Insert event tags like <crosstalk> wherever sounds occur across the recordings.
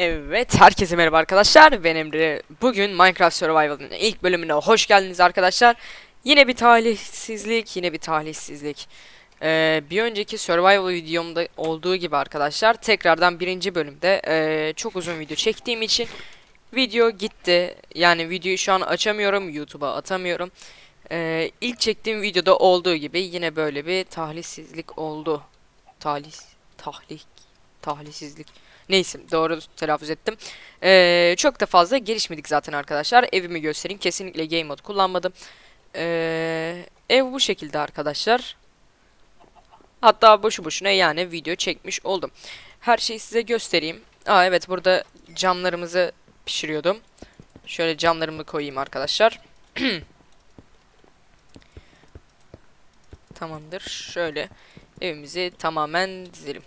Evet, herkese merhaba arkadaşlar. Ben Emre. Bugün Minecraft Survival'ın ilk bölümüne hoş geldiniz arkadaşlar. Yine bir talihsizlik, yine bir talihsizlik. Ee, bir önceki Survival videomda olduğu gibi arkadaşlar, tekrardan birinci bölümde ee, çok uzun video çektiğim için video gitti. Yani videoyu şu an açamıyorum, YouTube'a atamıyorum. Ee, ilk çektiğim videoda olduğu gibi yine böyle bir talihsizlik oldu. Talih, tahlih, tahlihsizlik. Neyse doğru telaffuz ettim. Ee, çok da fazla gelişmedik zaten arkadaşlar. Evimi göstereyim. Kesinlikle game mode kullanmadım. Ee, ev bu şekilde arkadaşlar. Hatta boşu boşuna yani video çekmiş oldum. Her şeyi size göstereyim. Aa evet burada camlarımızı pişiriyordum. Şöyle camlarımı koyayım arkadaşlar. <clears throat> Tamamdır. Şöyle evimizi tamamen dizelim.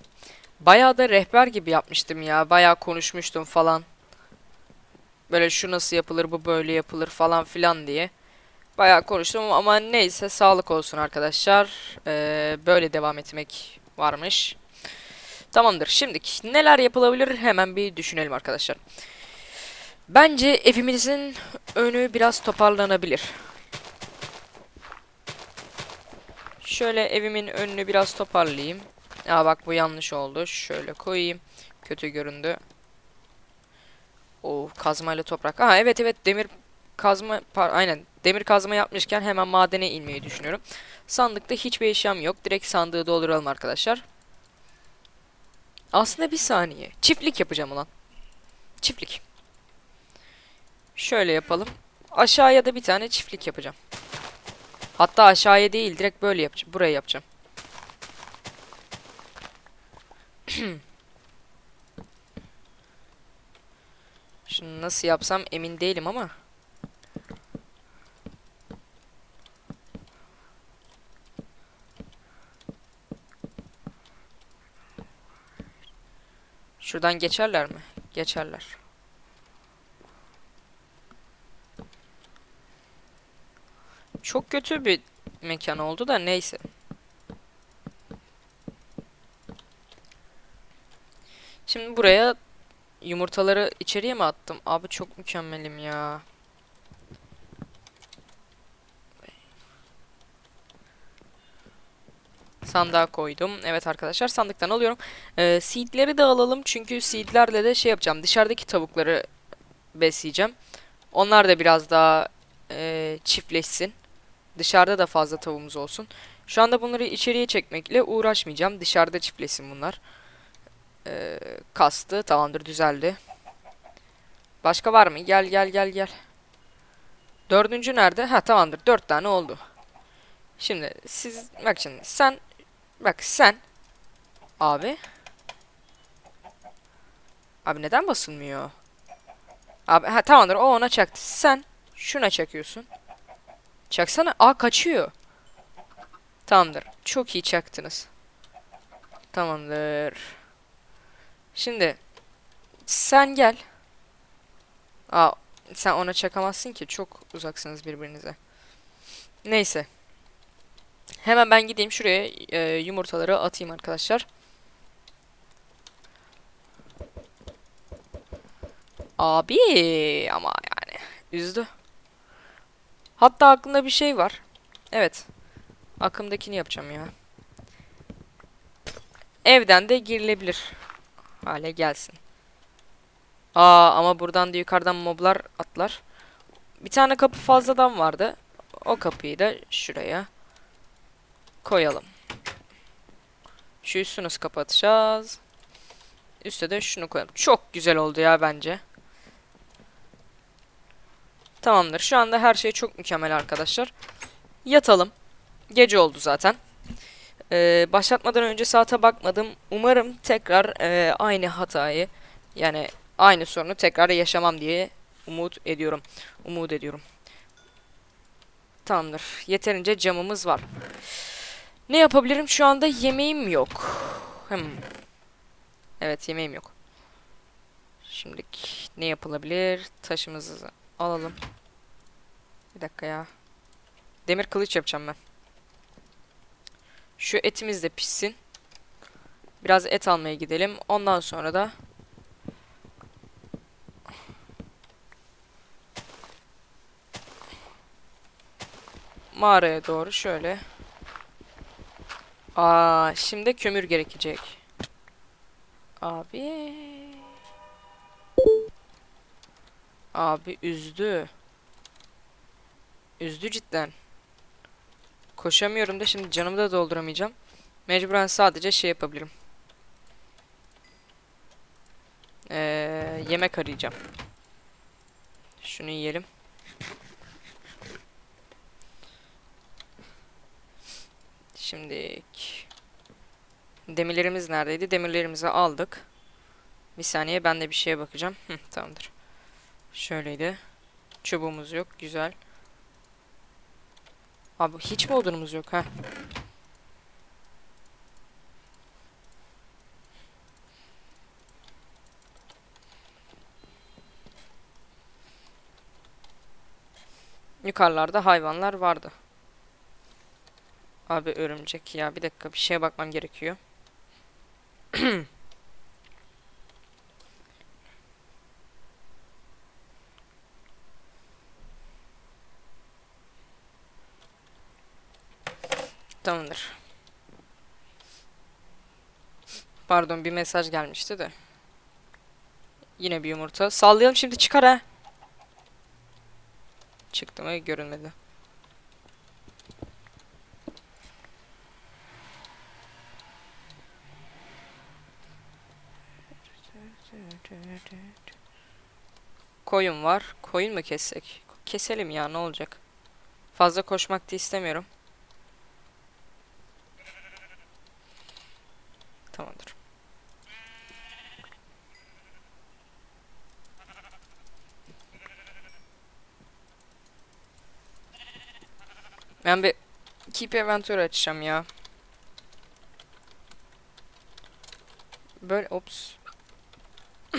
Bayağı da rehber gibi yapmıştım ya. Bayağı konuşmuştum falan. Böyle şu nasıl yapılır, bu böyle yapılır falan filan diye. Bayağı konuştum ama neyse sağlık olsun arkadaşlar. Ee, böyle devam etmek varmış. Tamamdır. Şimdi neler yapılabilir hemen bir düşünelim arkadaşlar. Bence evimizin önü biraz toparlanabilir. Şöyle evimin önünü biraz toparlayayım. Aa bak bu yanlış oldu. Şöyle koyayım. Kötü göründü. O kazmayla toprak. Aha evet evet demir kazma aynen demir kazma yapmışken hemen madene inmeyi düşünüyorum. Sandıkta hiçbir eşyam yok. Direkt sandığı dolduralım arkadaşlar. Aslında bir saniye. Çiftlik yapacağım ulan. Çiftlik. Şöyle yapalım. Aşağıya da bir tane çiftlik yapacağım. Hatta aşağıya değil direkt böyle yapacağım. Buraya yapacağım. <clears throat> Şunu nasıl yapsam emin değilim ama. Şuradan geçerler mi? Geçerler. Çok kötü bir mekan oldu da neyse. Şimdi buraya yumurtaları içeriye mi attım? Abi çok mükemmelim ya. Sandığa koydum. Evet arkadaşlar sandıktan alıyorum. Ee, seedleri de alalım çünkü seedlerle de şey yapacağım. Dışarıdaki tavukları besleyeceğim. Onlar da biraz daha e, çiftleşsin. Dışarıda da fazla tavuğumuz olsun. Şu anda bunları içeriye çekmekle uğraşmayacağım. Dışarıda çiftleşsin bunlar. Ee, kastı. Tamamdır düzeldi. Başka var mı? Gel gel gel gel. Dördüncü nerede? Ha tamamdır. Dört tane oldu. Şimdi siz bak şimdi sen bak sen abi abi neden basılmıyor? Abi ha tamamdır o ona çaktı. Sen şuna çakıyorsun. Çaksana. Aa kaçıyor. Tamamdır. Çok iyi çaktınız. Tamamdır. Şimdi sen gel. Aa sen ona çakamazsın ki çok uzaksınız birbirinize. Neyse. Hemen ben gideyim şuraya e, yumurtaları atayım arkadaşlar. Abi ama yani üzdü. Hatta aklımda bir şey var. Evet. Aklımdakini yapacağım ya. Evden de girilebilir hale gelsin. Aa ama buradan da yukarıdan moblar atlar. Bir tane kapı fazladan vardı. O kapıyı da şuraya koyalım. Şu üstü nasıl kapatacağız? Üste de şunu koyalım. Çok güzel oldu ya bence. Tamamdır. Şu anda her şey çok mükemmel arkadaşlar. Yatalım. Gece oldu zaten. Ee, başlatmadan önce saate bakmadım. Umarım tekrar e, aynı hatayı yani aynı sorunu tekrar yaşamam diye umut ediyorum. Umut ediyorum. Tamamdır. Yeterince camımız var. Ne yapabilirim? Şu anda yemeğim yok. Hmm. Evet yemeğim yok. Şimdi ne yapılabilir? Taşımızı alalım. Bir dakika ya. Demir kılıç yapacağım ben. Şu etimiz de pişsin. Biraz et almaya gidelim. Ondan sonra da mağaraya doğru şöyle. Aa, şimdi kömür gerekecek. Abi. Abi üzdü. Üzdü cidden. Koşamıyorum da şimdi canımı da dolduramayacağım. Mecburen sadece şey yapabilirim. Ee, yemek arayacağım. Şunu yiyelim. Şimdi demirlerimiz neredeydi? Demirlerimizi aldık. Bir saniye ben de bir şeye bakacağım. Hı, tamamdır. Şöyleydi. Çubuğumuz yok. Güzel. Abi hiç mi odunumuz yok ha? Yukarılarda hayvanlar vardı. Abi örümcek ya. Bir dakika bir şeye bakmam gerekiyor. <clears throat> Tamamdır. Pardon bir mesaj gelmişti de. Yine bir yumurta. Sallayalım şimdi çıkar ha. Çıktı mı görünmedi. Koyun var. Koyun mu kessek? Keselim ya ne olacak? Fazla koşmak da istemiyorum. Tamamdır. Ben bir Keep Adventure açacağım ya. Böyle ops. <clears throat>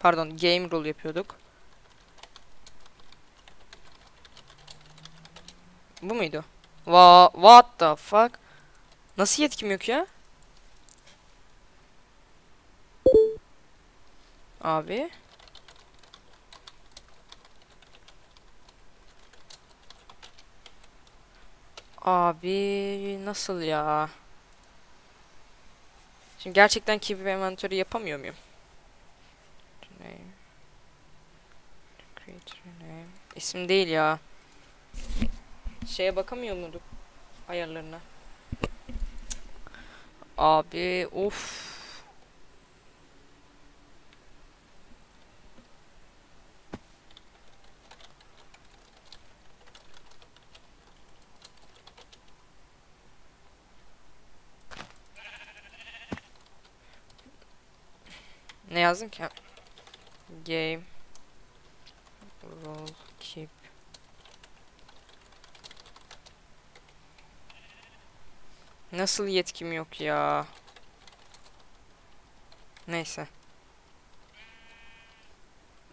Pardon, game rule yapıyorduk. Bu muydu? Va what the fuck? Nasıl yetkim yok ya? Abi. Abi nasıl ya? Şimdi gerçekten Keep Inventory yapamıyor muyum? İsim değil ya. Şeye bakamıyor muyduk? Ayarlarına. Abi of. Ne yazdın ki? Game Roll Keep Nasıl yetkim yok ya? Neyse.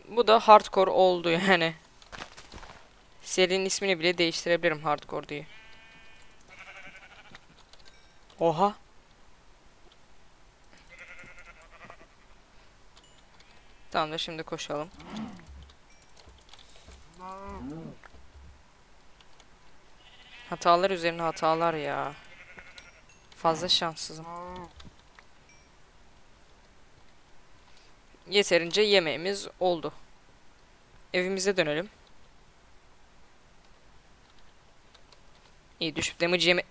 Bu da hardcore oldu yani. Serinin ismini bile değiştirebilirim hardcore diye. Oha. Tamam şimdi koşalım. Hatalar üzerine hatalar ya. Fazla şanssızım. Yeterince yemeğimiz oldu. Evimize dönelim. İyi düşüp damage yeme...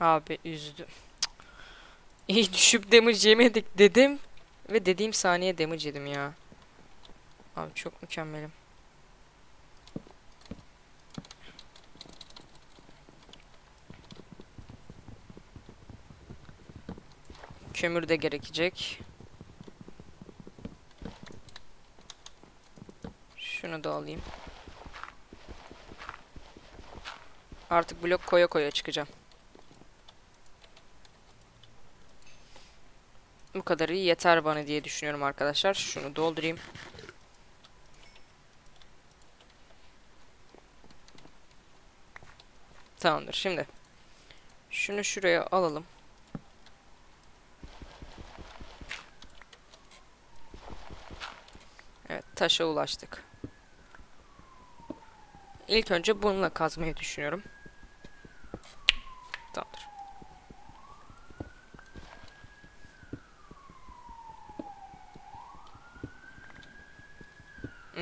Abi üzdü. İyi düşüp damage yemedik dedim. Ve dediğim saniye damage yedim ya. Abi çok mükemmelim. Kömür de gerekecek. Şunu da alayım. Artık blok koya koya çıkacağım. Bu kadarı yeter bana diye düşünüyorum arkadaşlar. Şunu doldurayım. Tamamdır. Şimdi şunu şuraya alalım. Evet, taşa ulaştık. İlk önce bununla kazmayı düşünüyorum. Tamamdır.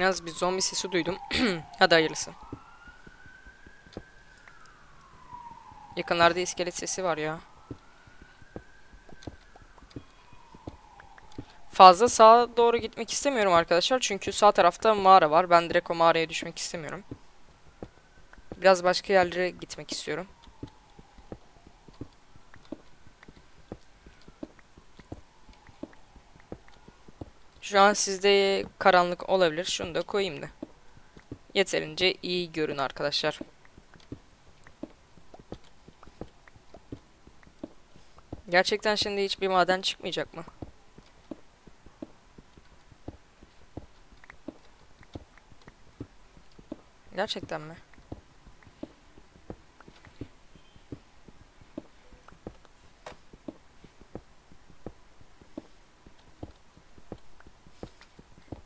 Yalnız bir zombi sesi duydum. <clears throat> Hadi hayırlısı. Yakınlarda iskelet sesi var ya. Fazla sağa doğru gitmek istemiyorum arkadaşlar. Çünkü sağ tarafta mağara var. Ben direkt o mağaraya düşmek istemiyorum. Biraz başka yerlere gitmek istiyorum. Şu an sizde karanlık olabilir. Şunu da koyayım da. Yeterince iyi görün arkadaşlar. Gerçekten şimdi hiçbir maden çıkmayacak mı? Gerçekten mi?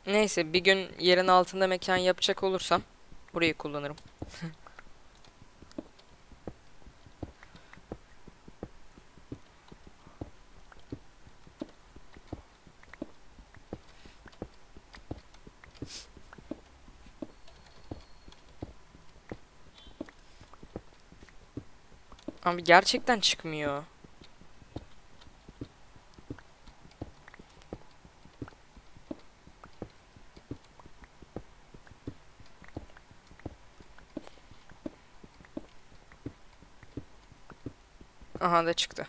Neyse bir gün yerin altında mekan yapacak olursam burayı kullanırım. Abi gerçekten çıkmıyor. Aha da çıktı.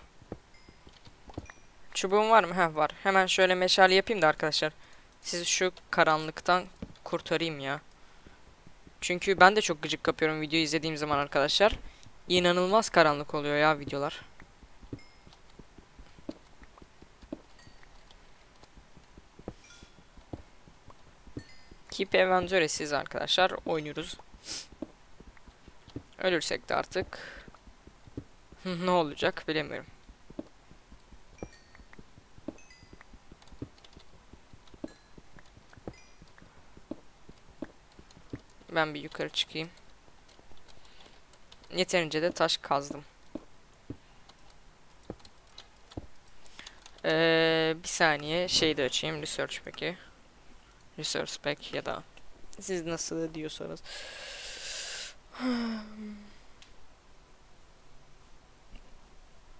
Çubuğum var mı? Ha var. Hemen şöyle meşale yapayım da arkadaşlar. Sizi şu karanlıktan kurtarayım ya. Çünkü ben de çok gıcık kapıyorum video izlediğim zaman arkadaşlar. İnanılmaz karanlık oluyor ya videolar. Keep Aventures'iz arkadaşlar. Oynuyoruz. Ölürsek de artık ne olacak bilemiyorum. Ben bir yukarı çıkayım. Yeterince de taş kazdım. Ee, bir saniye şeyi de açayım research pack'i. Research pack ya da siz nasıl diyorsanız. <sighs>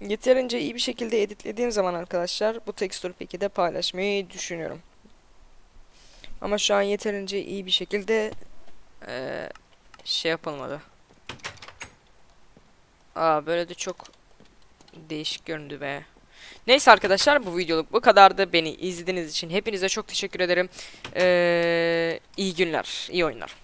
Yeterince iyi bir şekilde editlediğim zaman arkadaşlar bu tekstür pack'i de paylaşmayı düşünüyorum. Ama şu an yeterince iyi bir şekilde ee, şey yapılmadı. Aa böyle de çok değişik göründü be. Neyse arkadaşlar bu videoluk bu kadardı. Beni izlediğiniz için hepinize çok teşekkür ederim. Ee, iyi günler, iyi oyunlar.